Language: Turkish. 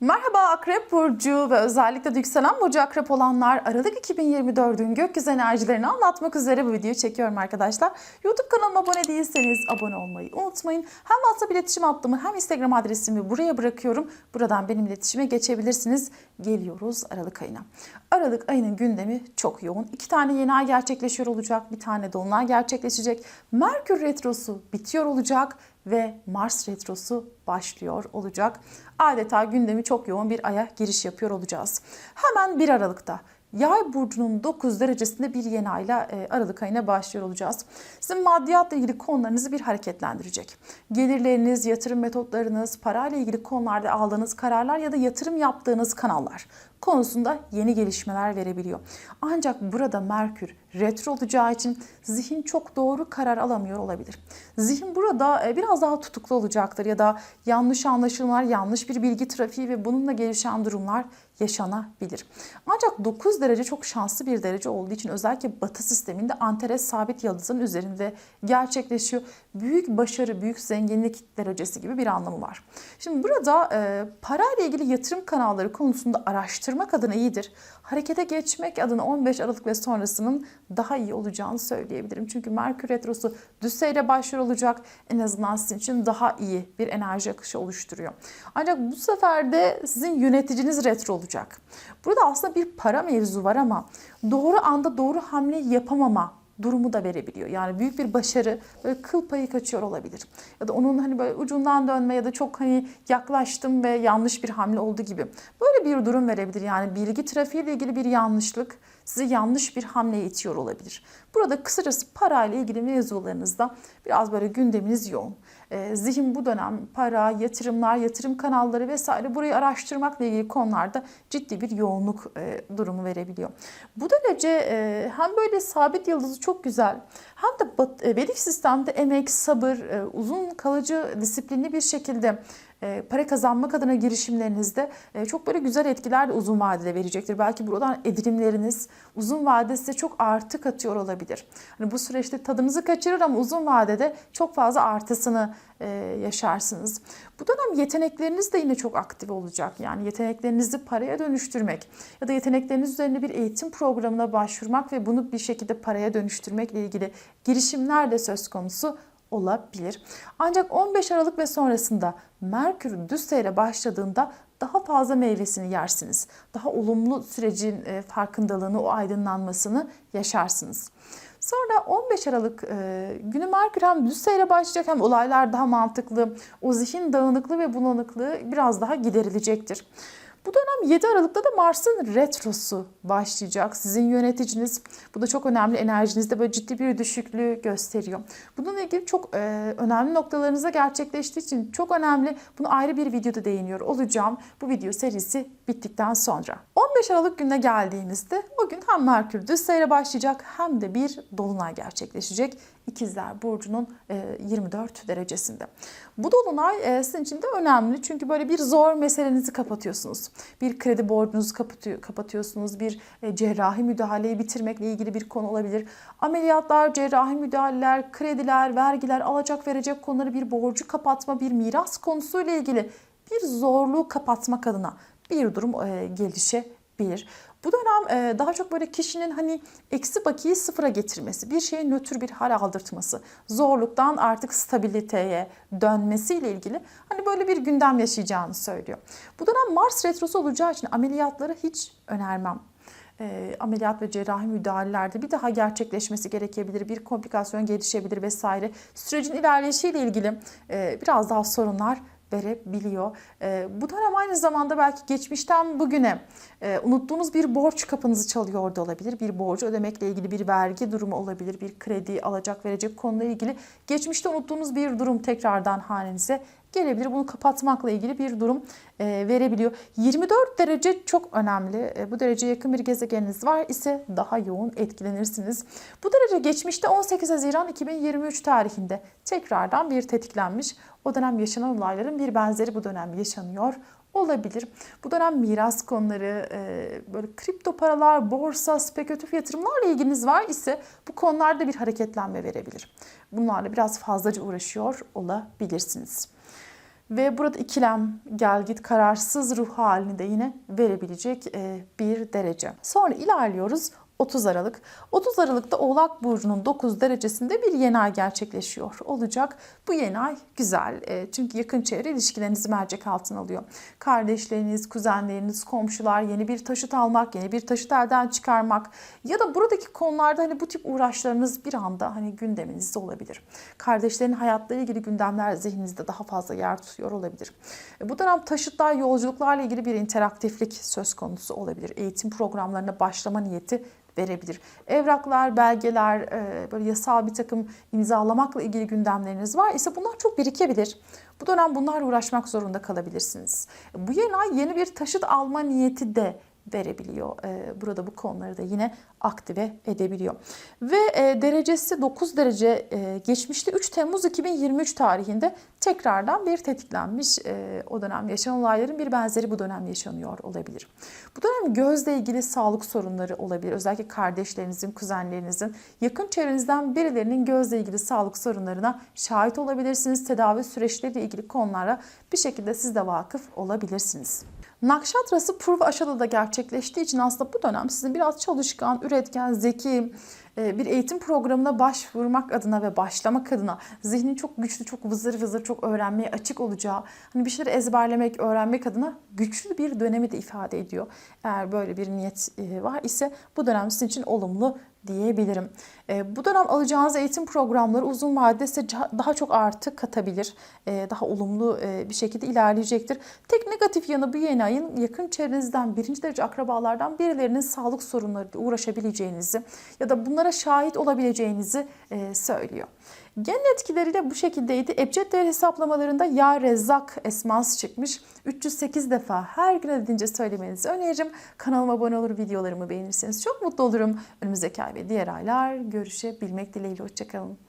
Merhaba Akrep Burcu ve özellikle de yükselen Burcu Akrep olanlar Aralık 2024'ün gökyüzü enerjilerini anlatmak üzere bu videoyu çekiyorum arkadaşlar. YouTube kanalıma abone değilseniz abone olmayı unutmayın. Hem WhatsApp iletişim hattımı hem Instagram adresimi buraya bırakıyorum. Buradan benim iletişime geçebilirsiniz. Geliyoruz Aralık ayına. Aralık ayının gündemi çok yoğun. İki tane yeni ay gerçekleşiyor olacak. Bir tane dolunay gerçekleşecek. Merkür retrosu bitiyor olacak ve Mars retrosu başlıyor olacak. Adeta gündemi çok yoğun bir aya giriş yapıyor olacağız. Hemen 1 Aralık'ta Yay burcunun 9 derecesinde bir yeni ayla e, Aralık ayına başlıyor olacağız. Sizin maddiyatla ilgili konularınızı bir hareketlendirecek. Gelirleriniz, yatırım metotlarınız, parayla ilgili konularda aldığınız kararlar ya da yatırım yaptığınız kanallar konusunda yeni gelişmeler verebiliyor. Ancak burada Merkür retro olacağı için zihin çok doğru karar alamıyor olabilir. Zihin burada e, biraz daha tutuklu olacaktır ya da yanlış anlaşılmalar, yanlış bir bilgi trafiği ve bununla gelişen durumlar yaşanabilir. Ancak 9 derece çok şanslı bir derece olduğu için özellikle Batı sisteminde Antares sabit yıldızın üzerinde gerçekleşiyor. Büyük başarı, büyük zenginlik derecesi gibi bir anlamı var. Şimdi burada e, parayla ilgili yatırım kanalları konusunda araştırmak adına iyidir. Harekete geçmek adına 15 Aralık ve sonrasının daha iyi olacağını söyleyebilirim. Çünkü Merkür Retrosu düseyle başlıyor olacak. En azından sizin için daha iyi bir enerji akışı oluşturuyor. Ancak bu sefer de sizin yöneticiniz retro olacak. Burada aslında bir para mevzu var ama doğru anda doğru hamle yapamama durumu da verebiliyor. Yani büyük bir başarı böyle kıl payı kaçıyor olabilir. Ya da onun hani böyle ucundan dönme ya da çok hani yaklaştım ve yanlış bir hamle oldu gibi. Böyle bir durum verebilir. Yani bilgi trafiğiyle ilgili bir yanlışlık sizi yanlış bir hamleye itiyor olabilir. Burada kısacası parayla ilgili mevzularınızda biraz böyle gündeminiz yoğun. E, zihin bu dönem para, yatırımlar, yatırım kanalları vesaire burayı araştırmakla ilgili konularda ciddi bir yoğunluk e, durumu verebiliyor. Bu derece e, hem böyle sabit yıldızı çok güzel hem de bat, e, Vedik sistemde emek, sabır, uzun kalıcı disiplinli bir şekilde para kazanmak adına girişimlerinizde e, çok böyle güzel etkiler de uzun vadede verecektir. Belki buradan edinimleriniz uzun vadede size çok artı katıyor olabilir. Hani bu süreçte tadınızı kaçırır ama uzun vadede çok fazla artısını e, yaşarsınız. Bu dönem yetenekleriniz de yine çok aktif olacak. Yani yeteneklerinizi paraya dönüştürmek ya da yetenekleriniz üzerine bir eğitim programına başvurmak ve bunu bir şekilde paraya dönüştürmekle ilgili girişimler de söz konusu olabilir. Ancak 15 Aralık ve sonrasında Merkür düz seyre başladığında daha fazla meyvesini yersiniz. Daha olumlu sürecin e, farkındalığını, o aydınlanmasını yaşarsınız. Sonra 15 Aralık e, günü Merkür hem düz seyre başlayacak hem olaylar daha mantıklı. O zihin dağınıklığı ve bulanıklığı biraz daha giderilecektir. Bu dönem 7 Aralık'ta da Mars'ın retrosu başlayacak. Sizin yöneticiniz bu da çok önemli enerjinizde böyle ciddi bir düşüklüğü gösteriyor. Bununla ilgili çok e, önemli noktalarınıza gerçekleştiği için çok önemli. Bunu ayrı bir videoda değiniyor olacağım. Bu video serisi bittikten sonra. 15 Aralık gününe geldiğimizde o gün hem Merkür düz seyre başlayacak hem de bir dolunay gerçekleşecek. İkizler Burcu'nun 24 derecesinde. Bu dolunay e, sizin için de önemli çünkü böyle bir zor meselenizi kapatıyorsunuz. Bir kredi borcunuzu kapatıyorsunuz, bir e, cerrahi müdahaleyi bitirmekle ilgili bir konu olabilir. Ameliyatlar, cerrahi müdahaleler, krediler, vergiler, alacak verecek konuları bir borcu kapatma, bir miras konusuyla ilgili bir zorluğu kapatmak adına bir durum e, gelişebilir. Bu dönem daha çok böyle kişinin hani eksi bakiyi sıfıra getirmesi, bir şeyi nötr bir hal aldırtması, zorluktan artık stabiliteye dönmesiyle ilgili hani böyle bir gündem yaşayacağını söylüyor. Bu dönem Mars retrosu olacağı için ameliyatları hiç önermem e, ameliyat ve cerrahi müdahalelerde bir daha gerçekleşmesi gerekebilir, bir komplikasyon gelişebilir vesaire. Sürecin ilerleyişiyle ilgili e, biraz daha sorunlar verebiliyor. E, bu dönem aynı zamanda belki geçmişten bugüne e, unuttuğunuz bir borç kapınızı çalıyor da olabilir. Bir borcu ödemekle ilgili bir vergi durumu olabilir. Bir kredi alacak verecek konuyla ilgili geçmişte unuttuğunuz bir durum tekrardan hanenize gelebilir. Bunu kapatmakla ilgili bir durum e, verebiliyor. 24 derece çok önemli. E, bu derece yakın bir gezegeniniz var ise daha yoğun etkilenirsiniz. Bu derece geçmişte 18 Haziran 2023 tarihinde tekrardan bir tetiklenmiş. O dönem yaşanan olayların bir benzeri bu dönem yaşanıyor olabilir. Bu dönem miras konuları, e, böyle kripto paralar, borsa, spekülatif yatırımlarla ilginiz var ise bu konularda bir hareketlenme verebilir. Bunlarla biraz fazlaca uğraşıyor olabilirsiniz. Ve burada ikilem, gel git, kararsız ruh halini de yine verebilecek e, bir derece. Sonra ilerliyoruz 30 Aralık. 30 Aralık'ta Oğlak Burcu'nun 9 derecesinde bir yeni ay gerçekleşiyor olacak. Bu yeni ay güzel e, çünkü yakın çevre ilişkilerinizi mercek altına alıyor. Kardeşleriniz, kuzenleriniz, komşular yeni bir taşıt almak, yeni bir taşıt elden çıkarmak ya da buradaki konularda hani bu tip uğraşlarınız bir anda hani gündeminizde olabilir. Kardeşlerin hayatları ilgili gündemler zihninizde daha fazla yer tutuyor olabilir. E, Bu dönem taşıtlar, yolculuklarla ilgili bir interaktiflik söz konusu olabilir. Eğitim programlarına başlama niyeti verebilir. Evraklar, belgeler, e, böyle yasal bir takım imzalamakla ilgili gündemleriniz var ise bunlar çok birikebilir. Bu dönem bunlarla uğraşmak zorunda kalabilirsiniz. Bu yeni ay yeni bir taşıt alma niyeti de verebiliyor. E, Burada bu konuları da yine aktive edebiliyor. Ve e, derecesi 9 derece e, geçmişte 3 Temmuz 2023 tarihinde tekrardan bir tetiklenmiş. E, O dönem yaşanan olayların bir benzeri bu dönem yaşanıyor olabilir. Bu dönem gözle ilgili sağlık sorunları olabilir. Özellikle kardeşlerinizin, kuzenlerinizin, yakın çevrenizden birilerinin gözle ilgili sağlık sorunlarına şahit olabilirsiniz. Tedavi süreçleriyle ilgili konulara bir şekilde siz de vakıf olabilirsiniz. Nakşatrası Purva Aşağı'da da gerçekleştiği için aslında bu dönem sizin biraz çalışkan, üretken, zeki bir eğitim programına başvurmak adına ve başlamak adına zihnin çok güçlü, çok vızır vızır, çok öğrenmeye açık olacağı, hani bir şeyleri ezberlemek, öğrenmek adına güçlü bir dönemi de ifade ediyor. Eğer böyle bir niyet e, var ise bu dönem sizin için olumlu diyebilirim. E, Bu dönem alacağınız eğitim programları uzun vadede size daha çok artı katabilir. E, Daha olumlu e, bir şekilde ilerleyecektir. Tek negatif yanı bu yeni ayın yakın çevrenizden, birinci derece akrabalardan birilerinin sağlık sorunlarıyla uğraşabileceğinizi ya da bunlara şahit olabileceğinizi e, söylüyor. Genel etkileriyle bu şekildeydi. Ebced değer hesaplamalarında Ya Rezzak esması çıkmış. 308 defa her gün edince söylemenizi öneririm. Kanalıma abone olur, videolarımı beğenirseniz çok mutlu olurum. Önümüzdeki ay ve diğer aylar görüşebilmek dileğiyle. Hoşçakalın.